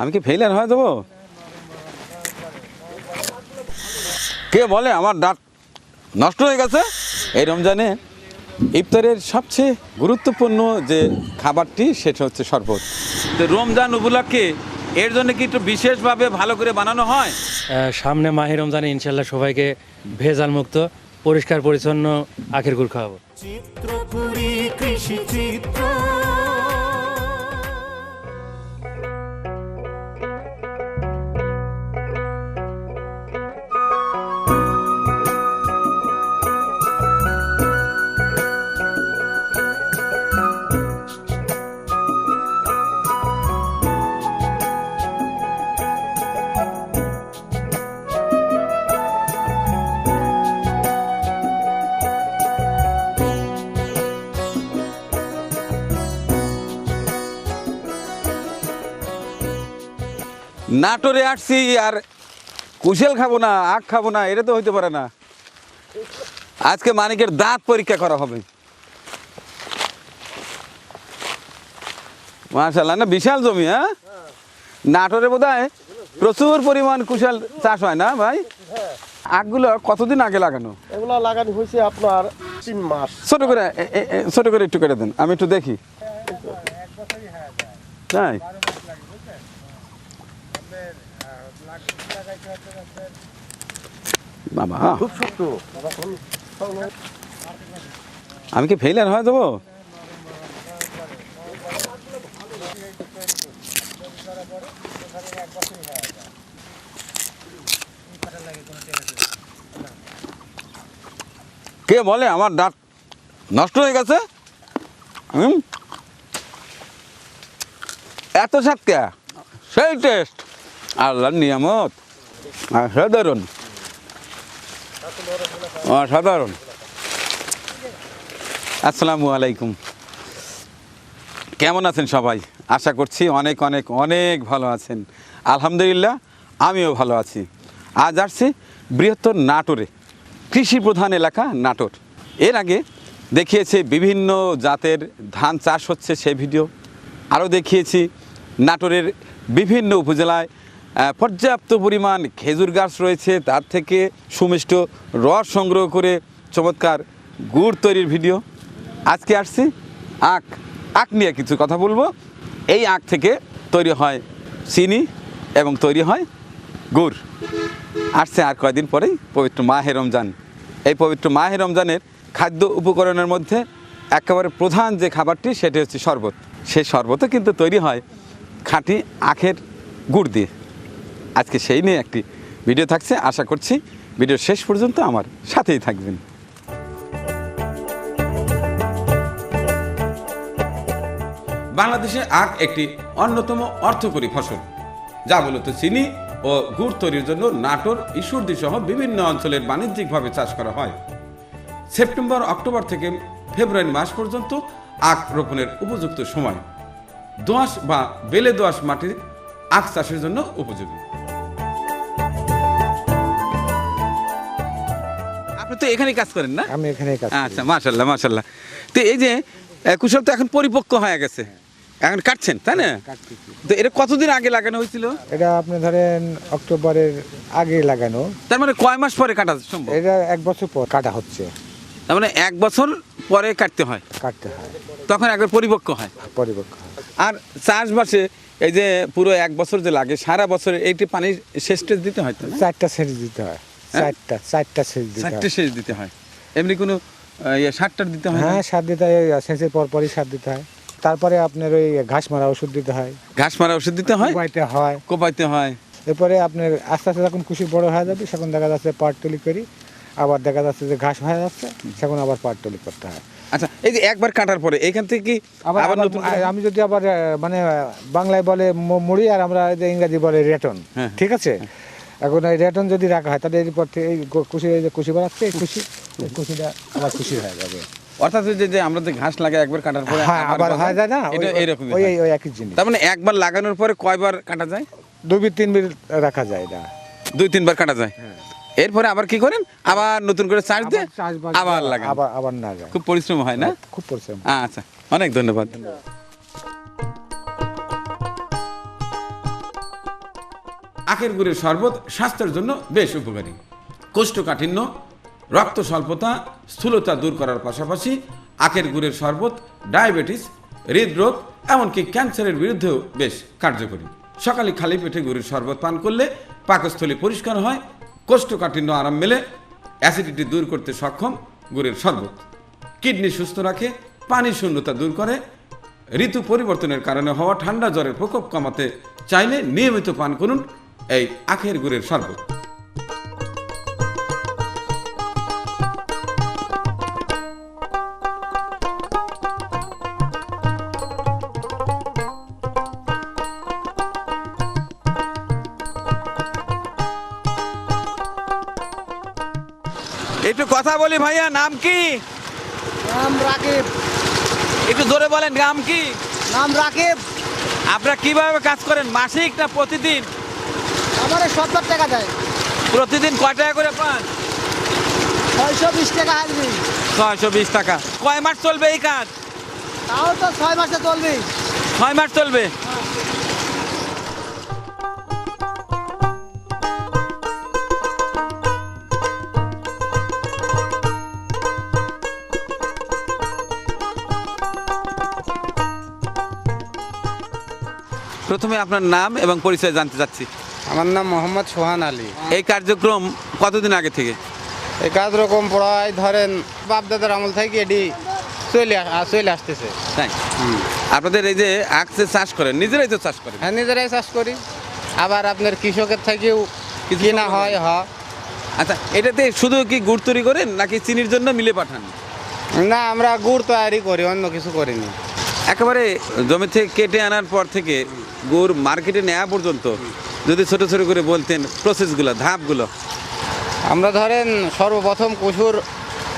আমি কি ফেইলার হয়ে দেবো কে বলে আমার দাঁত নষ্ট হয়ে গেছে? এই রমজানে ইফতারের সবচেয়ে গুরুত্বপূর্ণ যে খাবারটি সেটা হচ্ছে শরবত। তো রমজান উপলক্ষে এর জন্য কি একটু বিশেষভাবে ভালো করে বানানো হয়? সামনে মাহি রমজানে ইনশাল্লাহ সবাইকে ভেজাল মুক্ত পরিষ্কার পরিচ্ছন্ন আখের গুড় খাওয়াবো। চিত্রপুরী কৃষি চিত্র। নাটোরে আসছি আর কুশেল খাব না আখ খাব না এটা তো হইতে পারে না। আজকে মানিকের দাঁত পরীক্ষা করা হবে। মাশাল্লাহ না বিশাল জমি হ্যাঁ? নাটোরে বোধ হয় প্রচুর পরিমাণ কুশাল চাষ হয় না ভাই? আখগুলো কতদিন আগে লাগানো? এগুলো লাগানো হয়েছে আপনার তিন মাস। ছোট করে ছোট করে একটু কেটে দেন আমি একটু দেখি। তাই? বাবা। খুব শক্ত। আমি কি ফেলার হয় যাব কে বলে আমার দাঁত নষ্ট হয়ে গেছে? হুম? এত স্বাদ কে সেই টেস্ট আল্লাহর নিয়ামত। অসাধারণ। অসাধারণ। আসসালামু আলাইকুম। কেমন আছেন সবাই? আশা করছি অনেক অনেক অনেক ভালো আছেন। আলহামদুলিল্লাহ, আমিও ভালো আছি। আজ আসছি বৃহত্তর নাটোরে, কৃষি প্রধান এলাকা নাটোর। এর আগে দেখিয়েছে বিভিন্ন জাতের ধান চাষ হচ্ছে সেই ভিডিও। আরও দেখিয়েছি নাটোরের বিভিন্ন উপজেলায় পর্যাপ্ত পরিমাণ খেজুর গাছ রয়েছে, তার থেকে সুমিষ্ট রস সংগ্রহ করে চমৎকার গুড় তৈরির ভিডিও। আজকে আসছি আখ আখ নিয়ে কিছু কথা বলব। এই আখ থেকে তৈরি হয় চিনি এবং তৈরি হয় গুড়। আসছে আর কয়দিন পরেই পবিত্র মাহে রমজান। এই পবিত্র মাহে রমজানের খাদ্য উপকরণের মধ্যে একেবারে প্রধান যে খাবারটি, সেটি হচ্ছে শরবত। সেই শরবতও কিন্তু তৈরি হয় খাঁটি আখের গুড় দিয়ে। আজকে সেই নিয়ে একটি ভিডিও থাকছে। আশা করছি ভিডিও শেষ পর্যন্ত আমার সাথেই থাকবেন। বাংলাদেশে আখ একটি অন্যতম অর্থকরী ফসল, যা মূলত চিনি ও গুড় তৈরির জন্য নাটোর, ঈশ্বরদী সহ বিভিন্ন অঞ্চলের বাণিজ্যিকভাবে চাষ করা হয়। সেপ্টেম্বর, অক্টোবর থেকে ফেব্রুয়ারি মাস পর্যন্ত আখ রোপণের উপযুক্ত সময়। দোআঁশ বা বেলে দোআঁশ মাটি আখ চাষের জন্য উপযোগী। আপনি তো এখানেই কাজ করেন না? আমি এখানে কাজ আচ্ছা মাশাল্লাহ মাশাল্লাহ তো এই যে কুশল তো এখন পরিপক্ক হয়ে গেছে। এখন কাটছেন তাই না? তো এটা কতদিন আগে লাগানো হয়েছিল? এটা আপনি ধরেন অক্টোবরের আগে লাগানো। তার মানে কয় মাস পরে কাটা সম্ভব? এটা এক বছর পর কাটা হচ্ছে। তার মানে এক বছর পরে কাটতে হয়। কাটতে হয়। তখন একবার পরিপক্ক হয়। পরিপক্ক আর চাষবাসে এই যে পুরো এক বছর যে লাগে সারা বছর এইটি পানি শেষ দিতে হয়? চারটা সেচ দিতে হয় হ্যাঁ? চারটা চারটা সেচ দিতে চারটে সেচ দিতে হয়। এমনি কোনো ইয়ে সারটার দিতে হয় হ্যাঁ সার দিতে হয় সেচের পর পরই সার দিতে হয়। তারপরে আপনার ওই ঘাস মারা ওষুধ দিতে হয়। ঘাস মারা ওষুধ দিতে হয়? উবাইতে হয়। কোপাইতে হয়। এরপরে আপনার আস্তে আস্তে যখন কুশি বড় হয়ে যাবে তখন দেখা যাচ্ছে পাট তলি করি। আবার দেখা যাচ্ছে যে ঘাস হয়ে যাচ্ছে তখন আবার পাট তলি করতে হয়। আচ্ছা এই যে একবার কাটার পরে এইখান থেকে কি আবার নতুন আমি যদি আবার মানে বাংলায় বলে মুড়ি আর আমরা ইংরাজি বলে রেটন হ্যাঁ। ঠিক আছে? এখন এই রেটন যদি রাখা হয় তাহলে এরপর থেকে এই কুশি এই যে কুশি বাড়াচ্ছে এই কুশি এই কুশিটা আবার কুশি হয়ে যাবে। অর্থাৎ যে যে আমরা যে ঘাস লাগাই একবার কাটার পরে হ্যাঁ আবার হয়ে যায় না? এটা এইরকম ওই ওই একই জিনিস। তার মানে একবার লাগানোর পরে কয়বার কাটা যায়? দুই তিন বির রাখা যায় না দুই তিনবার কাটা যায়? এরপরে আবার কি করেন? আবার নতুন করে চার্জ দিয়ে আবার লাগান। আবার আবার না যায়। খুব পরিশ্রম হয় না? খুব পরিশ্রম। আচ্ছা অনেক ধন্যবাদ। আখের গুড়ের শরবত স্বাস্থ্যের জন্য বেশ উপকারী। কোষ্ঠকাঠিন্য, রক্ত স্বল্পতা, স্থূলতা দূর করার পাশাপাশি আখের গুড়ের শরবত, ডায়াবেটিস, হৃদরোগ, এমনকি ক্যান্সারের বিরুদ্ধেও বেশ কার্যকরী। সকালে খালি পেটে গুড়ের শরবত পান করলে পাকস্থলী পরিষ্কার হয়, কোষ্ঠকাঠিন্য আরাম মেলে, অ্যাসিডিটি দূর করতে সক্ষম গুড়ের শরবত। কিডনি সুস্থ রাখে, পানি শূন্যতা দূর করে, ঋতু পরিবর্তনের কারণে হওয়া ঠান্ডা জ্বরের প্রকোপ কমাতে চাইলে নিয়মিত পান করুন এই আখের গুড়ের শরবত। একটু কথা বলি ভাইয়া নাম কি? নাম রাকিব। একটু জোরে বলেন নাম কি? নাম রাকিব। আপনারা কীভাবে কাজ করেন মাসিক না প্রতিদিন? আমার সত্তর টাকা দেয়। প্রতিদিন কয় টাকা করে পান? ছয়শো বিশ টাকা আসবি ছয়শো বিশ টাকা। কয় মাস চলবে এই কাজ? তাও তো ছয় মাসে চলবি ছয় মাস চলবে? প্রথমে আপনার নাম এবং পরিচয় জানতে চাচ্ছি। আমার নাম মোহাম্মদ সোহান আলী। এই কার্যক্রম কতদিন আগে থেকে? এই কাজ রকম প্রায় ধরেন বাপ দাদার আমল থেকে এটি চলে চলে আসতেছে। তাই? আপনাদের এই যে আখছে চাষ করেন নিজেরাই তো চাষ করেন? হ্যাঁ নিজেরাই চাষ করি। আবার আপনার কৃষকের থেকেও কিনা হয় হ আচ্ছা এটাতে শুধু কি গুড় তৈরি করেন নাকি চিনির জন্য মিলে পাঠান? না আমরা গুড় তৈরি করি অন্য কিছু করিনি। একেবারে জমি থেকে কেটে আনার পর থেকে গুড় মার্কেটে নেওয়া পর্যন্ত যদি ছোট ছোট করে বলতেন প্রসেসগুলো ধাপগুলো। আমরা ধরেন সর্বপ্রথম কচুর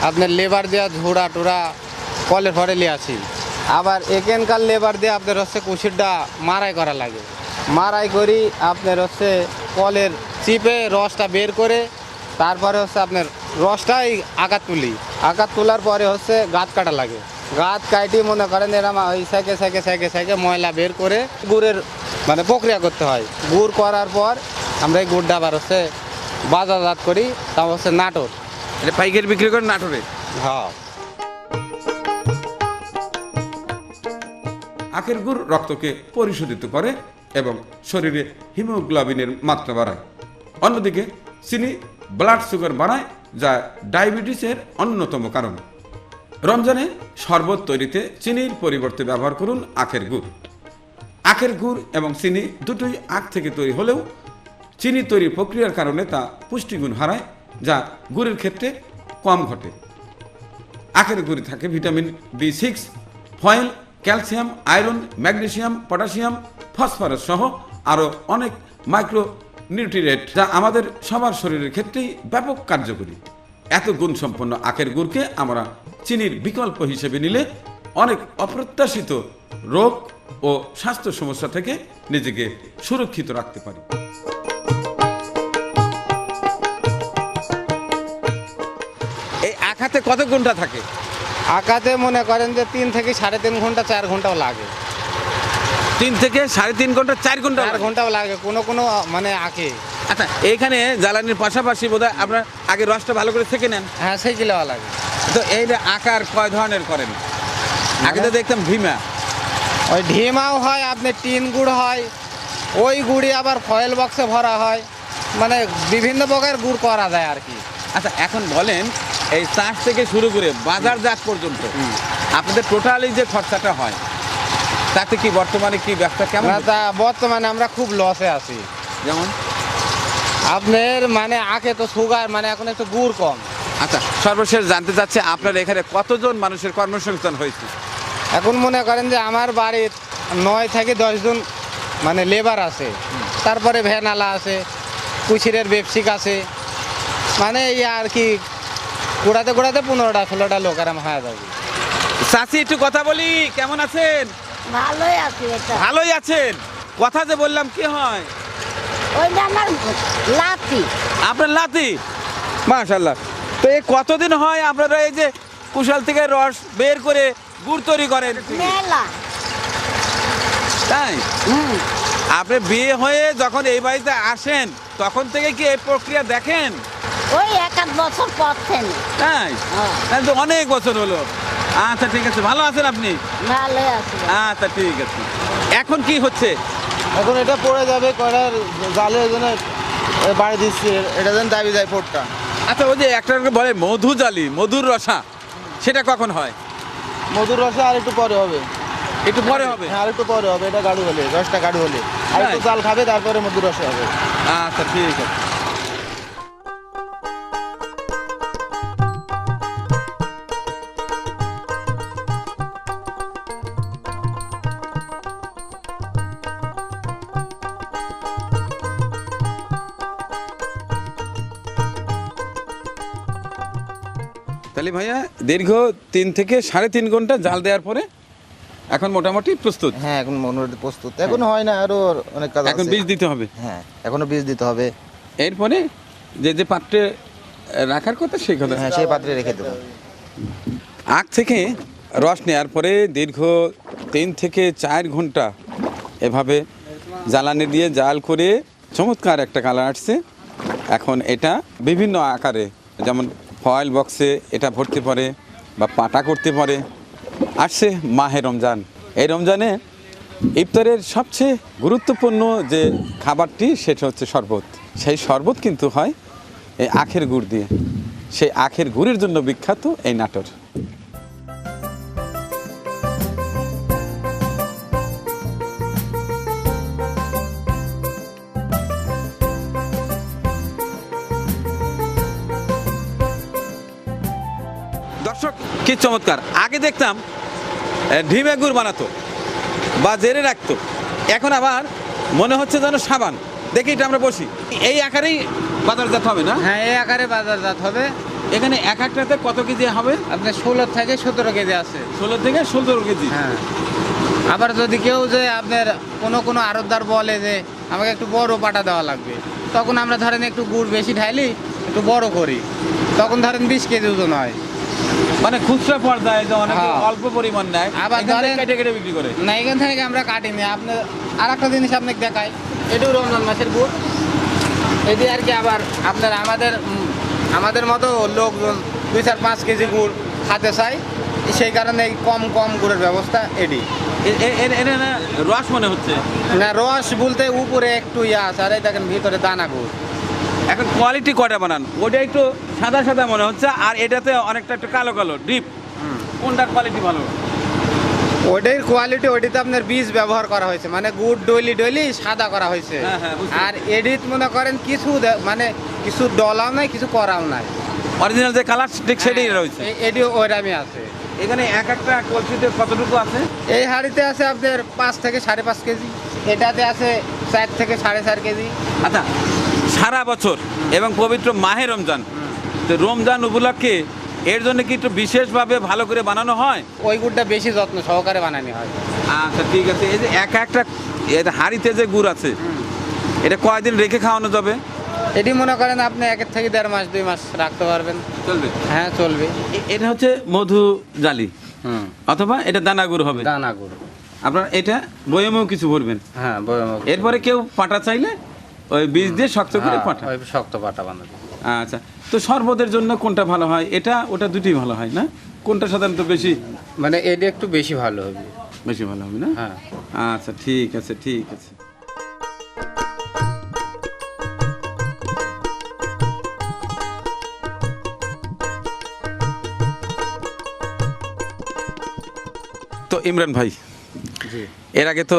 আপনার লেবার দেওয়া ঝুড়া টুড়া কলের ফরে নিয়ে আসি। আবার এখানকার লেবার দিয়ে আপনার হচ্ছে কুশিরটা মারাই করা লাগে। মারাই করি আপনার হচ্ছে কলের চিপে রসটা বের করে, তারপরে হচ্ছে আপনার রসটাই আঘাত তুলি। আঘাত তোলার পরে হচ্ছে গাত কাটা লাগে। গাত কাটি মনে করেন এরম ওই সাইকে সাইকে সাইকে সাইকে ময়লা বের করে গুড়ের মানে প্রক্রিয়া করতে হয়। গুড় করার পর আমরা এই গুড়টা আবার হচ্ছে বাজারজাত করি তা হচ্ছে নাটোর। এটা পাইকারি বিক্রি করেন নাটোরে? হ্যাঁ। আখের গুড় রক্তকে পরিশোধিত করে এবং শরীরে হিমোগ্লোবিনের মাত্রা বাড়ায়। অন্যদিকে চিনি ব্লাড সুগার বাড়ায় যা ডায়াবেটিসের অন্যতম কারণ। রমজানে শরবত তৈরিতে চিনির পরিবর্তে ব্যবহার করুন আখের গুড়। আখের গুড় এবং চিনি দুটোই আখ থেকে তৈরি হলেও চিনি তৈরির প্রক্রিয়ার কারণে তা পুষ্টিগুণ হারায়, যা গুড়ের ক্ষেত্রে কম ঘটে। আখের গুড়ি থাকে vitamin B six, foil, calcium, iron, magnesium potassium phosphorus সহ আরও অনেক মাইক্রো নিউট্রিয়েন্ট যা আমাদের সবার শরীরের ক্ষেত্রেই ব্যাপক কার্যকরী। এত গুণসম্পন্ন আখের গুড়কে আমরা চিনির বিকল্প হিসেবে নিলে অনেক অপ্রত্যাশিত রোগ ও স্বাস্থ্য সমস্যা থেকে নিজেকে সুরক্ষিত রাখতে পারি। এই আখাতে কত ঘণ্টা থাকে? আঁকাতে মনে করেন যে তিন থেকে সাড়ে তিন ঘণ্টা চার ঘন্টাও লাগে। তিন থেকে সাড়ে তিন ঘণ্টা চার ঘণ্টা চার ঘন্টাও লাগে কোনো কোনো মানে আঁকে। আচ্ছা এইখানে জ্বালানির পাশাপাশি বোধ হয় আপনার আগে রসটা ভালো করে থেকে নেন। হ্যাঁ সেই কিলোও লাগে। তো এইটা আঁকার কয় ধরনের করেন? আগে তো দেখতাম ভীমা। ওই ঢিমাও হয় আপনি টিন গুড় হয় ওই গুড়ি আবার ফয়েল বক্সে ভরা হয়। মানে বিভিন্ন প্রকার গুড় করা যায় আর কি। আচ্ছা এখন বলেন এই চাষ থেকে শুরু করে বাজারজাত পর্যন্ত আপনাদের টোটালি যে খরচাটা হয় তাতে কি বর্তমানে কি ব্যবসা কেমন? তা বর্তমানে আমরা খুব লসে আছি। যেমন? আপনার মানে আঁকে তো সুগার মানে এখন একটু গুড় কম। আচ্ছা সর্বশেষ জানতে চাচ্ছে আপনার এখানে কতজন মানুষের কর্মসংস্থান হয়েছে? এখন মনে করেন যে আমার বাড়ির নয় থেকে দশজন মানে লেবার আছে। তারপরে ভ্যানালা আছে কুচিরের বেপসিক আছে। মানে এই আর কি গোড়াতে গোড়াতে পনেরোটা ষোলোটা লোক আর আরাম হয়ে যাবে। চাচি একটু কথা বলি কেমন আছেন? ভালোই আছি ভালোই আছেন? কথা যে বললাম কি হয়? ওইটা আমার লাতি আপনার লাতি মাশাল্লাহ তো এই কতদিন হয় আপনারা এই যে কুশাল থেকে রস বের করে গুড় তৈরি করেন। মেলা। তাই? হুম। আপনি বিয়ে হয়ে যখন এই বাড়িতে আসেন তখন থেকে কি এই প্রক্রিয়া দেখেন? ওই এক আধ বছর পর থেকে। তাই? হ্যাঁ। তো অনেক বছর হলো। আচ্ছা ঠিক আছে। ভালো আছেন আপনি? ভালোই আছে। আচ্ছা ঠিক আছে। এখন কি হচ্ছে? এখন এটা পড়ে যাবে কয়টার জালে ওই জন্য বাড়ি দিচ্ছি। এটা যেন দাবি যায় পোটটা আচ্ছা ওই যে একটা বলে মধু জালি মধুর রসা সেটা কখন হয়? মধুর রসে আর একটু পরে হবে। একটু পরে হবে? হ্যাঁ আর একটু পরে হবে এটা গাড়ি হলে রসটা গাড়ি হলে। আর একটু চাল জাল খাবে তারপরে মধুর রসে হবে। আচ্ছা ঠিক আছে। তাহলে ভাইয়া দীর্ঘ তিন থেকে সাড়ে তিন ঘণ্টা জাল দেওয়ার পরে এখন মোটামুটি প্রস্তুত। হ্যাঁ এখন মনোরথ প্রস্তুত। এখন হয় না আরও অনেক কাজ এখন বীজ দিতে হবে। হ্যাঁ এখনও বীজ দিতে হবে। এরপরে যে যে পাত্রে রাখার কথা সেই কথা। হ্যাঁ সেই পাত্রে রেখে দেবো। আখ থেকে রস নেওয়ার পরে দীর্ঘ তিন থেকে চার ঘণ্টা এভাবে জ্বালানি দিয়ে জাল করে চমৎকার একটা কালার আসছে। এখন এটা বিভিন্ন আকারে যেমন ফয়েল বক্সে এটা ভরতে পারে বা পাটা করতে পারে। আসছে মাহে রমজান। এই রমজানে ইফতারের সবচেয়ে গুরুত্বপূর্ণ যে খাবারটি, সেটা হচ্ছে শরবত। সেই শরবত কিন্তু হয় এই আখের গুড় দিয়ে। সেই আখের গুড়ের জন্য বিখ্যাত এই নাটোর। দর্শক কি চমৎকার। আগে দেখতাম ঢিমে গুড় বানাতো বা জেরে রাখতো। এখন আবার মনে হচ্ছে যেন সাবান। দেখি এটা আমরা বসি। এই আকারেই বাজারজাত হবে না? হ্যাঁ এই আকারে বাজারজাত হবে। এখানে এক একটাতে কত কেজি হবে? আপনার ষোলো থেকে সতেরো কেজি আছে। ষোলো থেকে ষোলো কেজি। হ্যাঁ। আবার যদি কেউ যে আপনার কোনো কোনো আড়তদার বলে যে আমাকে একটু বড় পাটা দেওয়া লাগবে। তখন আমরা ধরেন একটু গুড় বেশি ঢাইলি একটু বড় করি। তখন ধরেন বিশ কেজি ওজন হয়। মানে খুচরা পর্যায়ে যে অনেক হ্যাঁ। অল্প পরিমাণ নেয় আবার ধরেন- কেটে কেটে বিক্রি করে। না এখান থেকে আমরা কাটিনি আপনার আর একটা জিনিস আপনাকে দেখাই। এটাও রমজান মাসের গুড় এটি আর কি আবার আপনার আমাদের আমাদের মতো লোকজন দুই চার পাঁচ কেজি গুড় খাতে চাই সেই কারণে এই কম কম গুড়ের ব্যবস্থা এটি। না রস মনে হচ্ছে। না রস বলতে উপরে একটু ইয়া আছে। আর এই দেখেন ভিতরে দানা গুড়। এখন কোয়ালিটি কয়টা বানান? ওটা একটু সাদা সাদা মনে হচ্ছে আর এটাতে অনেকটা একটু কালো কালো ডিপ কোনটার কোয়ালিটি ভালো? ওইটার কোয়ালিটি ওইটাতে আপনার বীজ ব্যবহার করা হয়েছে মানে গুড় ডইলি ডইলি সাদা করা হয়েছে। হ্যাঁ, হ্যাঁ, আর এডিট মনে করেন কিছু মানে কিছু ডলাও নাই কিছু করাও নাই। অরিজিনাল যে কালার ঠিক সেটাই হ্যাঁ, রয়েছে। এই- এটি ওইরামই আছে। এখানে এক একটা কলসিতে কতটুকু আছে? এই হাঁড়িতে আছে আপনার পাঁচ থেকে সাড়ে পাঁচ কেজি এটাতে আছে চার থেকে সাড়ে চার কেজি। আচ্ছা সারা বছর এবং পবিত্র মাহে রমজান। তো রমজান উপলক্ষে এর জন্য কি একটু বিশেষভাবে ভালো করে বানানো হয়? ওই গুড়টা বেশি যত্ন সহকারে বানানো হয়। আচ্ছা ঠিক আছে। এই যে এক একটা হাঁড়িতে যে গুড় আছে এটা কয়দিন রেখে খাওয়ানো যাবে? এটি মনে করেন আপনি একের থেকে দেড় মাস দুই মাস রাখতে পারবেন। চলবে? হ্যাঁ চলবে। এটা হচ্ছে মধু জালি। অথবা এটা দানা গুড় হবে। দানা গুড়। আপনার এটা বয়মেও কিছু ভরবেন। হ্যাঁ বয়ম- এরপরে কেউ পাটা চাইলে ওই বীজ দিয়ে শক্ত করে হ্যাঁ, পাঠা। ওই শক্ত পাটা বানাবে। আচ্ছা তো শরবতের জন্য কোনটা ভালো হয়? এটা ওটা দুটি ভালো হয় না? কোনটা সাধারণত বেশি? মানে এটা একটু বেশি ভালো হবে। বেশি ভালো হবে না? হ্যাঁ। আচ্ছা ঠিক আছে ঠিক আছে। তো ইমরান ভাই এর আগে তো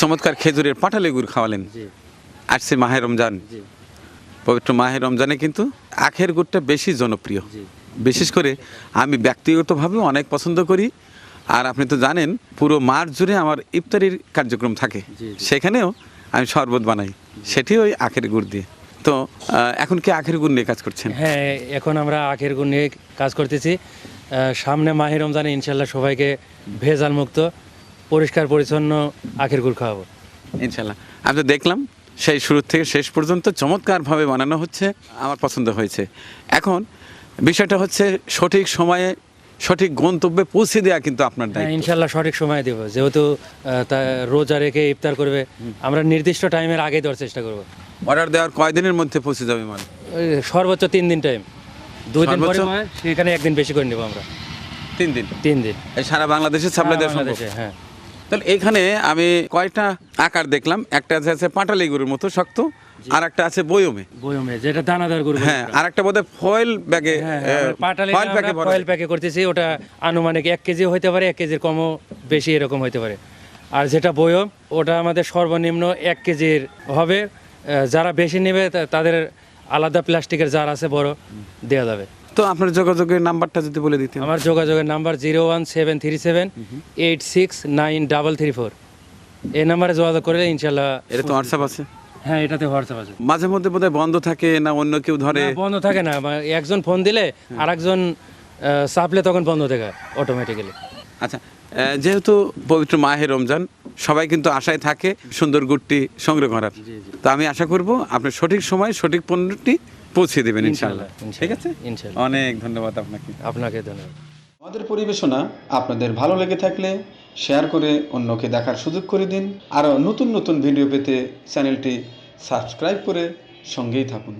চমৎকার খেজুরের পাটালি গুড় খাওয়ালেন। জি। আসছে মাহে রমজান। পবিত্র মাহে রমজানে কিন্তু আখের গুড়টা বেশি জনপ্রিয়। বিশেষ করে আমি ব্যক্তিগতভাবে অনেক পছন্দ করি। আর আপনি তো জানেন পুরো মাঠ জুড়ে আমার ইফতারির কার্যক্রম থাকে। সেখানেও আমি শরবত বানাই। সেটি ওই আখের গুড় দিয়ে। তো এখন কি আখের গুড় নিয়ে কাজ করছেন? হ্যাঁ এখন আমরা আখের গুণ নিয়ে কাজ করতেছি। সামনে মাহির রমজানে ইনশাল্লাহ সবাইকে ভেজাল মুক্ত পরিষ্কার পরিচ্ছন্ন আখের গুড় খাওয়াবো। ইনশাল্লাহ আমি তো দেখলাম সেই শুরু থেকে শেষ পর্যন্ত চমৎকারভাবে বানানো হচ্ছে আমার পছন্দ হয়েছে। এখন বিষয়টা হচ্ছে সঠিক সময়ে সঠিক গন্তব্যে পৌঁছে দেওয়া কিন্তু আপনার হ্যাঁ দায়িত্ব। ইনশাল্লাহ সঠিক সময় দেবো। যেহেতু রোজা রেখে ইফতার করবে আমরা নির্দিষ্ট টাইমের আগে দেওয়ার চেষ্টা করব। অর্ডার দেওয়ার কয়দিনের মধ্যে পৌঁছে যাবে ওই সর্বোচ্চ তিন দিন টাইম দুই দিন পরে সেখানে একদিন বেশি করে নেব আমরা। তিন দিন? তিন দিন। সারা বাংলাদেশে সাপ্লাই দেওয়া বাংলাদেশে, হ্যাঁ। তাহলে এখানে আমি কয়টা আকার দেখলাম। একটা আছে পাটালি গরুর মতো শক্ত আর একটা আছে বয়মে। বয়মে যেটা দানাদার গরু হ্যাঁ আর একটা বোধহয় ফয়েল ব্যাগে হ্যাঁ পাটালি ফয়েল ব্যাগে ফয়েল প্যাকে করতেছি ওটা আনুমানিক এক কেজি হইতে পারে এক কেজির কমও বেশি এরকম হইতে পারে। আর যেটা বয়ম ওটা আমাদের সর্বনিম্ন এক কেজির হবে। যারা বেশি নেবে তাদের আলাদা প্লাস্টিকের জার আছে বড় দেওয়া যাবে। তো আপনার যোগাযোগের নাম্বারটা যদি বলে দিতেন। আমার যোগাযোগের number zero one seven three seven eight six nine double three four. এই নাম্বারে যোগাযোগ করলে ইনশাল্লাহ এটা তো হোয়াটসঅ্যাপ আছে? হ্যাঁ এটাতে হোয়াটসঅ্যাপ আছে। মাঝে মধ্যে বোধহয় বন্ধ থাকে না অন্য কেউ ধরে? বন্ধ থাকে না একজন ফোন দিলে আর একজন চাপলে তখন বন্ধ থাকে অটোমেটিক্যালি আচ্ছা যেহেতু পবিত্র মাহে রমজান সবাই কিন্তু আশায় থাকে সুন্দর গুড়টি সংগ্রহ করার। তো আমি আশা করব আপনি সঠিক সময় সঠিক পণ্যটি পৌঁছে দেবেন ইনশাআল্লাহ ইনশাআল্লাহ, ঠিক আছে? ইনশাআল্লাহ। অনেক ধন্যবাদ আপনাকে। আপনাকে ধন্যবাদ। আমাদের পরিবেশনা আপনাদের ভালো লেগে থাকলে শেয়ার করে অন্যকে দেখার সুযোগ করে দিন। আরও নতুন নতুন ভিডিও পেতে চ্যানেলটি সাবস্ক্রাইব করে সঙ্গেই থাকুন।